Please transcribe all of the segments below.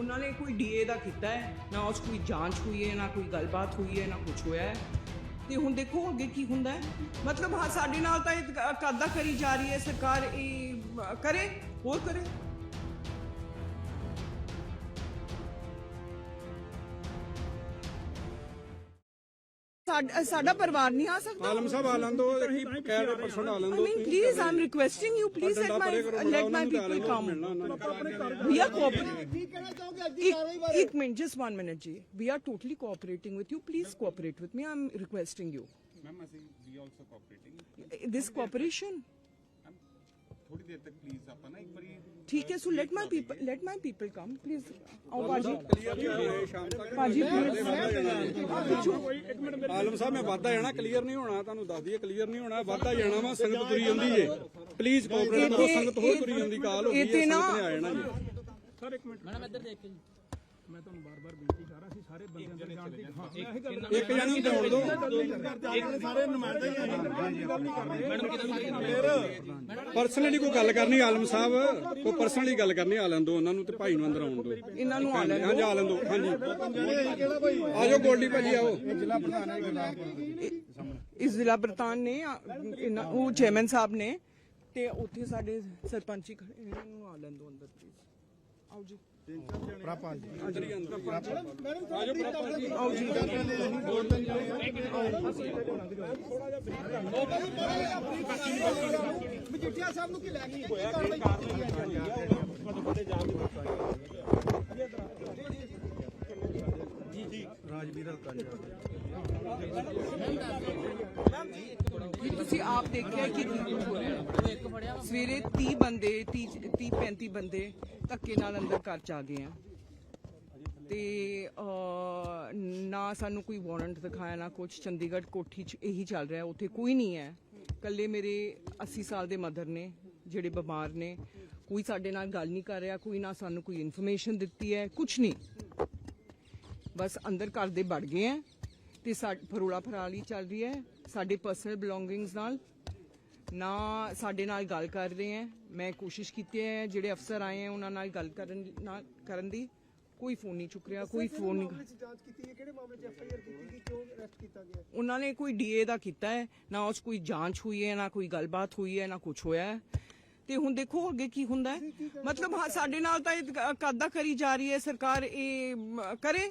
ਉਹਨਾਂ ਨੇ ਕੋਈ ਡੀਏ ਦਾ ਕੀਤਾ ਹੈ, ਨਾ ਉਸ ਕੋਈ ਜਾਂਚ ਹੋਈ ਹੈ, ਨਾ ਕੋਈ ਗੱਲਬਾਤ ਹੋਈ ਹੈ, ਨਾ ਕੁਝ ਹੋਇਆ ਹੈ। ਤੇ ਹੁਣ ਦੇਖੋ ਅੱਗੇ ਕੀ ਹੁੰਦਾ ਹੈ। ਮਤਲਬ ਹਾਂ, ਸਾਡੇ ਨਾਲ ਤਾਂ ਇਹ ਕਾਦਾ ਕਰੀ ਜਾ ਰਹੀ ਹੈ, ਸਰਕਾਰ ਇਹ ਕਰੇ, ਹੋਰ ਕਰੇ। ਸਾਡਾ ਸਾਡਾ ਪਰਿਵਾਰ ਨਹੀਂ ਆ ਸਕਦਾ। ਆਲਮ ਸਾਹਿਬ ਆਲਨ ਦੋ ਇੱਕ ਕੈਡ ਪਰਸਨ ਆਲਨ ਦੋ please I'm requesting you please let my let my people come we are cooperating ਇੱਕ minute just 1 minute ji. We are totally cooperating with you please cooperate with me I'm requesting you ma'am ਅਸੀਂ we also cooperating this cooperation ਥੋੜੀ ਦੇਰ ਤੱਕ please ਆਪਾਂ ਨਾ ਇੱਕ ਵਾਰੀ ਠੀਕ ਹੈ so let my people let my people come please ਆਓ ਬਾਜੀ ਬਾਜੀ ਆਲਮ ਸਾਹਿਬ ਮੈਂ ਵਾਧਾ ਜਾਣਾ ਕਲੀਅਰ ਨਹੀਂ ਹੋਣਾ ਤੁਹਾਨੂੰ ਦੱਸ ਦਈਏ ਕਲੀਅਰ ਨਹੀਂ ਹੋਣਾ ਵਾਧਾ ਜਾਣਾ ਵਾ ਸੰਗਤ ਤੁਰੀ ਜਾਂਦੀ ਏ ਪਲੀਜ਼ ਕੋਆਪਰੇਟ ਕਰੋ ਸੰਗਤ ਹੋਰ ਤੁਰੀ ਜਾਂਦੀ ਕਾਲ ਹੋ ਗਈ ਸੰਗਤ ਨੇ ਆ ਜਾਣਾ ਜੀ ਸਰ ਇੱਕ ਮਿੰਟ ਮੈਡਮ ਇੱਧਰ ਦੇਖ ਕੇ ਮੈਂ ਤੁਹਾਨੂੰ ਬਾਰ-ਬਾਰ ਬੇਨਤੀ ਕਰ ਰਿਹਾ ਸੀ ਸਾਰੇ ਬੰਦਿਆਂ ਦੇ ਜਾਣਦੇ ਹਾਂ। ਮੈਂ ਇਹ ਗੱਲ ਇੱਕ ਜਣੇ ਨੂੰ ਦੌੜ ਦੋ। ਸਾਰੇ ਨੁਮਾਇੰਦੇ ਪਰਸਨਲੀ ਕੋਈ ਗੱਲ ਕਰਨੀ ਆਲਮ ਸਾਹਿਬ? ਕੋਈ ਪਰਸਨਲੀ ਗੱਲ ਕਰਨੀ ਆ ਲੈਣ ਦੋ ਉਹਨਾਂ ਨੂੰ ਤੇ ਭਾਈ ਨੂੰ ਅੰਦਰ ਆਉਣ ਦੋ। ਇਹਨਾਂ ਨੂੰ ਆ ਲੈਣ ਹਾਂਜੀ ਆ ਲੈਣ ਦੋ ਹਾਂਜੀ ਆਜੋ ਗੋਲਡੀ ਭਾਜੀ ਆਓ। ਇਸ ਜ਼ਿਲ੍ਹਾ ਪ੍ਰਧਾਨ ਨੇ ਉਹ ਚੇਅਰਮੈਨ ਸਾਹਿਬ ਨੇ ਤੇ ਉੱਥੇ ਸਾਡੇ ਸਰਪੰਚੀ ਖੜੇ ਨੇ, ਇਹਨਾਂ ਨੂੰ ਆ ਲੈਣ ਦਿਓ ਅੰਦਰ ਪਲੀਜ਼ ਆਓ ਜੀ। ਆਓ ਜੀ ਮਜੀਠੀਆ ਸਾਹਿਬ ਨੂੰ ਕੀ ਲੈ ਕੇ ਕਾਰਵਾਈ ਕੀਤੀ ਜਾਂਦੀ ਹੈ ਕਿ ਤੁਸੀਂ ਆਪ ਦੇਖਿਆ ਕਿ ਕੀ ਹੋ ਰਿਹਾ ਸਵੇਰੇ 30 ਬੰਦੇ 30 30 35 ਬੰਦੇ ਧੱਕੇ ਨਾਲ ਅੰਦਰ ਘਰ ਚ ਆ ਗਏ ਆ। ਤੇ ਨਾ ਸਾਨੂੰ ਕੋਈ ਵਾਰੰਟ ਦਿਖਾਇਆ, ਨਾ ਕੁਝ ਚੰਡੀਗੜ੍ਹ ਕੋਠੀ ਚ ਇਹੀ ਚੱਲ ਰਿਹਾ, ਉੱਥੇ ਕੋਈ ਨਹੀਂ ਹੈ। ਕੱਲੇ ਮੇਰੇ 80 ਸਾਲ ਦੇ ਮਦਰ ਨੇ, ਜਿਹੜੇ ਬਿਮਾਰ ਨੇ। ਕੋਈ ਸਾਡੇ ਨਾਲ ਗੱਲ ਨਹੀਂ ਕਰ ਰਿਹਾ, ਕੋਈ ਨਾ ਸਾਨੂੰ ਕੋਈ ਇਨਫੋਰਮੇਸ਼ਨ ਦਿੱਤੀ ਹੈ ਕੁਝ ਨਹੀਂ। ਬਸ ਅੰਦਰ ਘਰ ਦੇ ਵੜ ਗਏ ਆ ਤੇ ਸਾਡ ਫਰੋਲਾ ਫਰਾਲੀ ਚੱਲ ਰਹੀ ਹੈ। ਸਾਡੇ ਪਰਸਨਲ ਬਿਲੋਂਗਿੰਗਸ ਨਾਲ ਨਾ ਸਾਡੇ ਨਾਲ ਗੱਲ ਕਰ ਰਹੇ ਹੈ। ਮੈਂ ਕੋਸ਼ਿਸ਼ ਕੀਤੀ ਹੈ ਜਿਹੜੇ ਅਫਸਰ ਆਏ ਹੈ ਉਹਨਾਂ ਨਾਲ ਗੱਲ ਕਰਨ ਨਾਲ ਕਰਨ ਦੀ। ਕੋਈ ਫੋਨ ਨਹੀਂ ਚੁੱਕ ਰਿਹਾ ਕੋਈ ਫੋਨ ਨਹੀਂ ਜਾਂਚ ਕੀਤੀ ਹੈ ਕਿਹੜੇ ਮਾਮਲੇ 'ਚ ਐਫ ਆਈ ਆਰ ਕੀਤੀ ਗਈ ਕਿਉਂ ਅਰੈਸਟ ਕੀਤਾ ਗਿਆ? ਉਹਨਾਂ ਨੇ ਕੋਈ ਡੀਏ ਦਾ ਕੀਤਾ ਹੈ ਨਾ ਉਸ ਕੋਈ ਜਾਂਚ ਹੋਈ ਹੈ ਨਾ ਕੋਈ ਗੱਲਬਾਤ ਹੋਈ ਹੈ ਨਾ ਕੁਝ ਹੋਇਆ ਹੈ। ਤੇ ਹੁਣ ਦੇਖੋ ਅੱਗੇ ਕੀ ਹੁੰਦਾ ਹੈ। ਮਤਲਬ ਸਾਡੇ ਨਾਲ ਤਾਂ ਇਹ ਕਾਦਾ ਕਰੀ ਜਾ ਰਹੀ ਹੈ ਸਰਕਾਰ ਇਹ ਕਰੇ?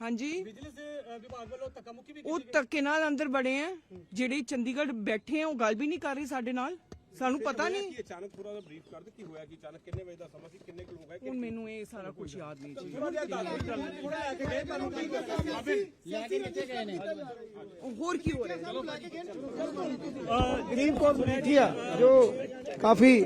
ਹਾਂਜੀ। ਵਿਭਾਗ ਵੱਲੋਂ ਧੱਕਾ ਮੁੱਕੀ ਵੀ ਉਹ ਧੱਕੇ ਨਾਲ ਅੰਦਰ ਬੜੇ ਆ। ਜਿਹੜੇ ਚੰਡੀਗੜ੍ਹ ਬੈਠੇ ਆ ਉਹ ਗੱਲ ਵੀ ਨਹੀਂ ਕਰ ਰਹੇ ਸਾਡੇ ਨਾਲ। ਸਾਨੂੰ ਪਤਾ ਨਹੀਂ। ਅਚਾਨਕ ਥੋੜਾ ਜਿਹਾ ਬਰੀਫ ਕਰ ਦੇ ਕੀ ਹੋਇਆ ਕਿ ਅਚਾਨਕ ਕਿੰਨੇ ਵਜੇ ਦਾ ਸਮਾਂ ਸੀ ਕਿੰਨੇ ਕੁ ਲੋਕ ਆਏ ਹੁਣ ਮੈਨੂੰ ਇਹ ਸਾਰਾ ਕੁਝ ਯਾਦ ਨਹੀਂ ਜੀ। ਹੋਰ ਕੀ ਹੋ ਰਿਹਾ? ਗਰੀਬ ਮਜੀਠੀਆ ਜੋ ਕਾਫੀ